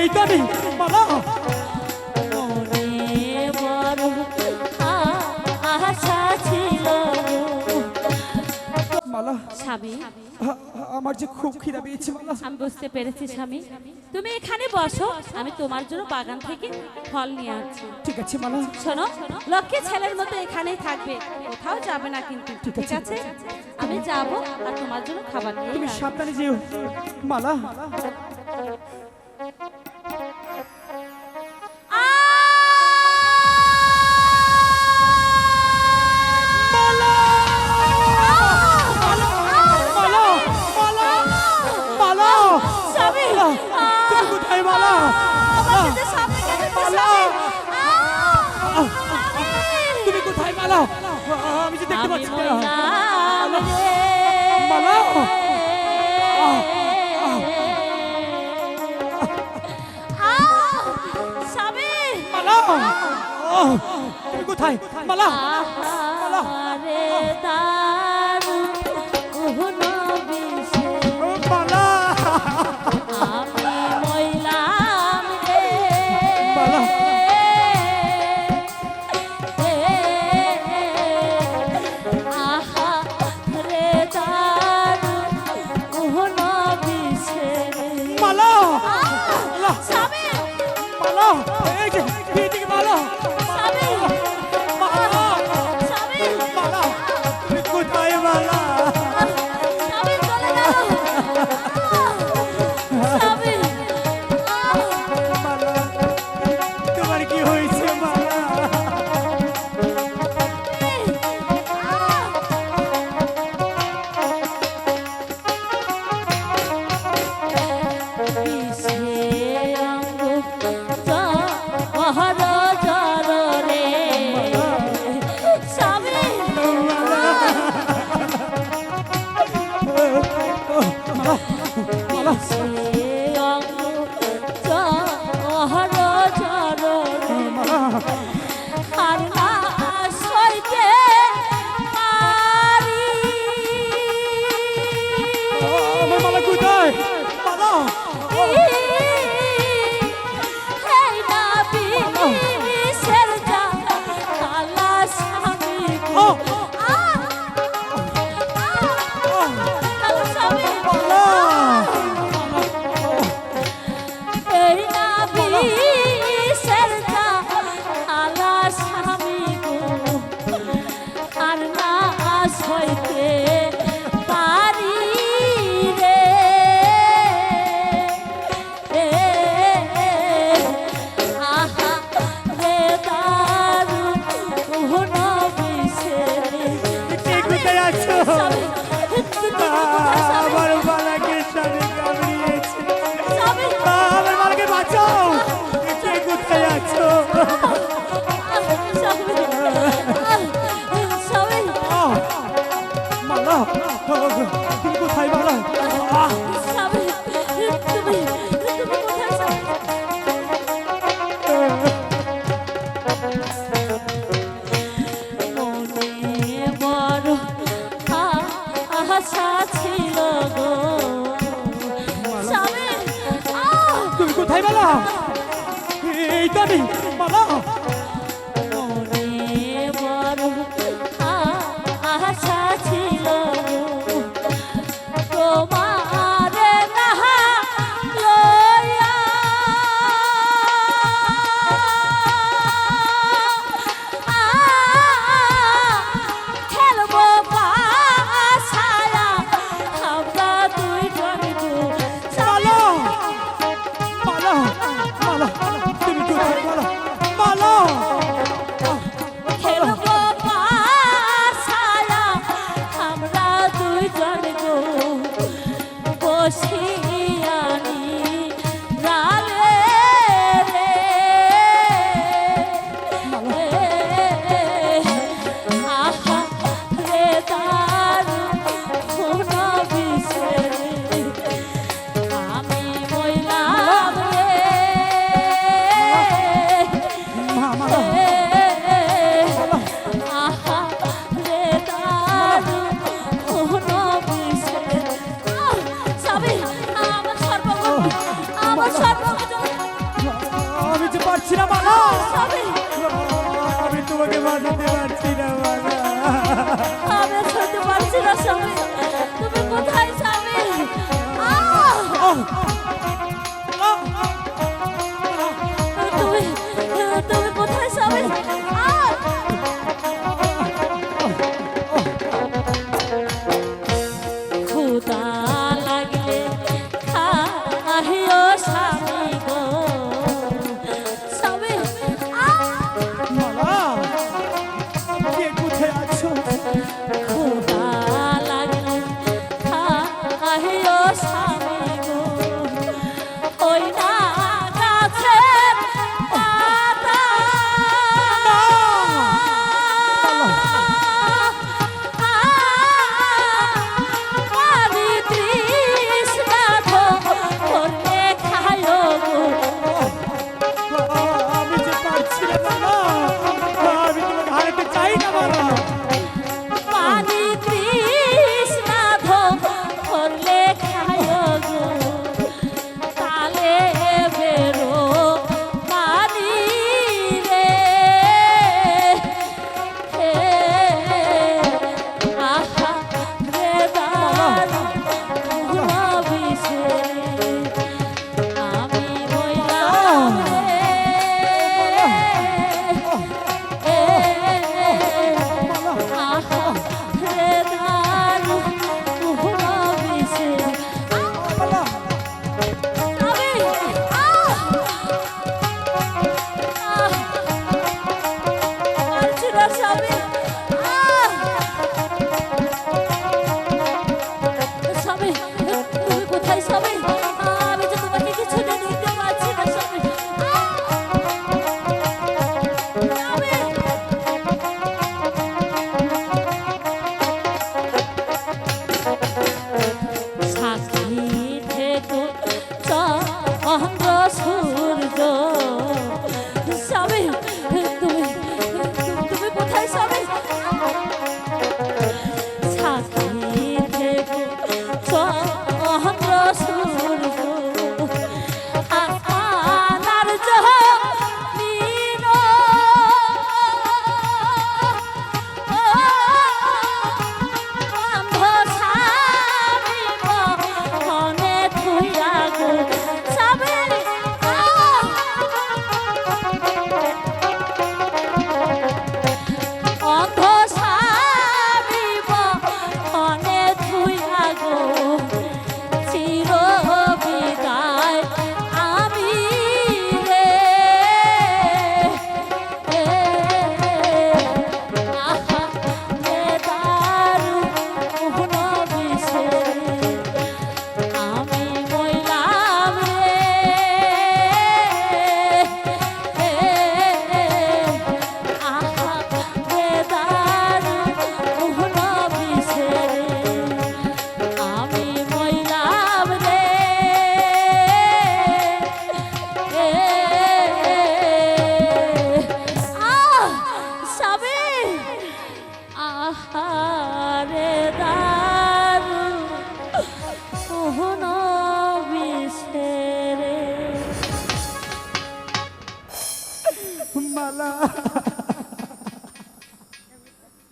এইটা নেই খুব খিদা আমি বুঝতে পেরেছি স্বামী। তুমি এখানে বসো আমি তোমার জন্য বাগান থেকে ফল নিয়ে আসছি ঠিক আছে মালা। শোনো লক্ষ্মী ছেলের মতো এখানেই থাকবে কোথাও যাবে না কিন্তু ঠিক আছে। আমি যাব আর তোমার জন্য খাবার নিয়ে তুমি সাবধানে যেও। মালা। তুমি কোথায় মালা আমি যে দেখতে পাচ্ছি মালা তুমি কোথায়? মালা মালা রে দারুণ 一二 স্বামী আহারে দারু। মোহন বিশেরে মালা।